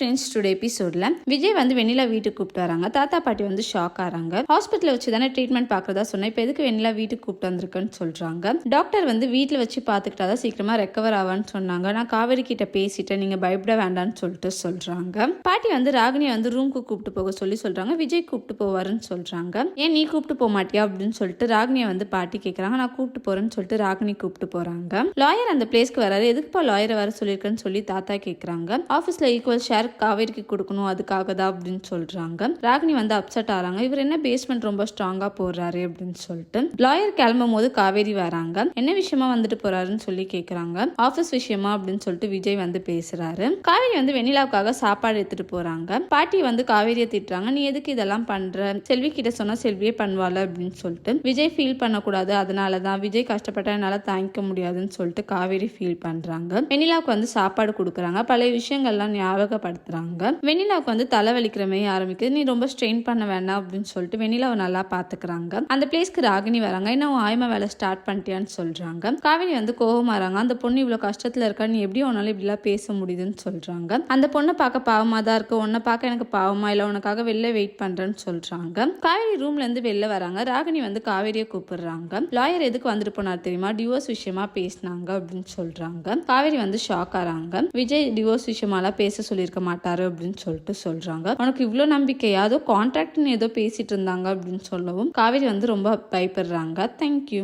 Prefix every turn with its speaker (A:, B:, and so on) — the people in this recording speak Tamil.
A: ஃப்ரெண்ட்ஸ் டுடே எபிசோட்ல விஜய் வந்து வெண்ணிலா வீட்டுக்கு கூப்பிட்டு வராங்க. தாத்தா பாட்டி வந்து ஷாக் ஆறாங்க. ஹாஸ்பிட்டல் வச்சு தானே ட்ரீட்மெண்ட் பார்க்குறதா சொன்னேன் இப்போ எதுக்கு வெண்ணிலா வீட்டுக்கு கூப்பிட்டு வந்திருக்குன்னு சொல்றாங்க. டாக்டர் வந்து வீட்டில் வச்சு பார்த்துக்கிட்டாதான் சீக்கிரமா ரெக்கவர் ஆவான்னு சொன்னாங்க. நான் காவேரி கிட்ட பேசிட்டேன் நீங்க பயப்பட வேண்டாம்னு சொல்லிட்டு சொல்றாங்க. பாட்டி வந்து ராகினியை வந்து ரூம்க்கு கூப்பிட்டு போக சொல்லி சொல்றாங்க. விஜய் கூப்பிட்டு போவாருன்னு சொல்றாங்க. ஏன் நீ கூப்பிட்டு போக மாட்டியா? அப்படின்னு சொல்லிட்டு ராகினியை வந்து பாட்டி கேட்குறாங்க நான் கூப்பிட்டு போறேன்னு சொல்லிட்டு ராகினி கூப்பிட்டு போறாங்க. லாயர் அந்த பிளேஸ்க்கு வராரு. எதுக்குப்பா லாயரை வர சொல்லியிருக்கேன்னு சொல்லி தாத்தா கேட்குறாங்க ஆஃபீஸில் ஈக்குவல் ஷேர் காவேரிக்கு கொடுக்கணும் அதுக்காக தான் அப்படின்னு சொல்கிறாங்க ராகினி வந்து அப்செட் ஆகிறாங்க இவர் என்ன பேஸ்மெண்ட் ரொம்ப ஸ்ட்ராங்காக போடுறாரு அப்படின்னு சொல்லிட்டு லாயர் கிளம்பும் போது காவேரி வராங்க. என்ன விஷயமா வந்துட்டு போறாருன்னு சொல்லி கேட்குறாங்க ஆஃபீஸ் விஷயமா அப்படின்னு சொல்லிட்டு விஜய் வந்து பேசுறாரு. காவேரி வந்து வெண்ணிலாவுக்காக சாப்பாடு எடுத்துட்டு போறாங்க. பாட்டி வந்து காவேரியை திட்டுறாங்க. நீ எதுக்கு இதெல்லாம் பண்ற? செல்வி கிட்ட சொன்னா செல்வியே பண்ணுவாள் அப்படின்னு சொல்லிட்டு விஜய் ஃபீல் பண்ணக்கூடாது. அதனால தான் விஜய் கஷ்டப்பட்டா என்னால் தாங்கிக்க முடியாதுன்னு சொல்லிட்டு காவேரி ஃபீல் பண்றாங்க. வெண்ணிலாவுக்கு வந்து சாப்பாடு கொடுக்குறாங்க. பழைய விஷயங்கள்லாம் ஞாபகப்படுத்துறாங்க வெண்ணிலாவுக்கு வந்து தலைவலிக்கிற மாதிரி ஆரம்பிக்குது. நீ ரொம்ப ஸ்ட்ரெயின் பண்ண வேணாம் அப்படின்னு சொல்லிட்டு வெண்ணிலாவை நல்லா பார்த்துக்கிறாங்க அந்த பிளேஸ்க்கு ராகினி வராங்க. என்ன உன் ஆய்மா வேலை ஸ்டார்ட் பண்ணிட்டியான்னு சொல்கிறாங்க காவேரி வந்து கோபமாறாங்க அந்த பொண்ணு இவ்வளோ கஷ்டத்தில் இருக்கா? நீ எப்படி உன்னால இப்படிலாம் பேச முடியுதுன்னு சொல்கிறாங்க அந்த பொண்ணை பார்க்க பாவமாக தான் இருக்கு. உன்னை பார்க்க எனக்கு பாவமா இல்லை. உனக்காக வெளில வெயிட் பண்ணுறேன்னு சொல்கிறாங்க காவேரி ரூம்ல இருந்து வெளில வராங்க. ராகினி வந்து காவேரியை கூப்பிடுறாங்க. லாயர் எதுக்கு வந்துட்டு போனார் தெரியுமா? டிவோர்ஸ் விஷயமா பேசினாங்க அப்படின்னு சொல்கிறாங்க காவேரி வந்து ஷாக் ஆகிறாங்க விஜய் டிவோர்ஸ் விஷயமாலாம் பேச சொல்லியிருக்க மாட்டாரு அப்படின்னு சொல்லிட்டு சொல்றாங்க. உனக்கு இவ்வளோ நம்பிக்கையா ஏதோ கான்ட்ராக்ட்னு ஏதோ பேசிட்டு இருந்தாங்க அப்படின்னு சொல்லவும் காவேரி வந்து ரொம்ப பயப்படுறாங்க. தேங்க்யூ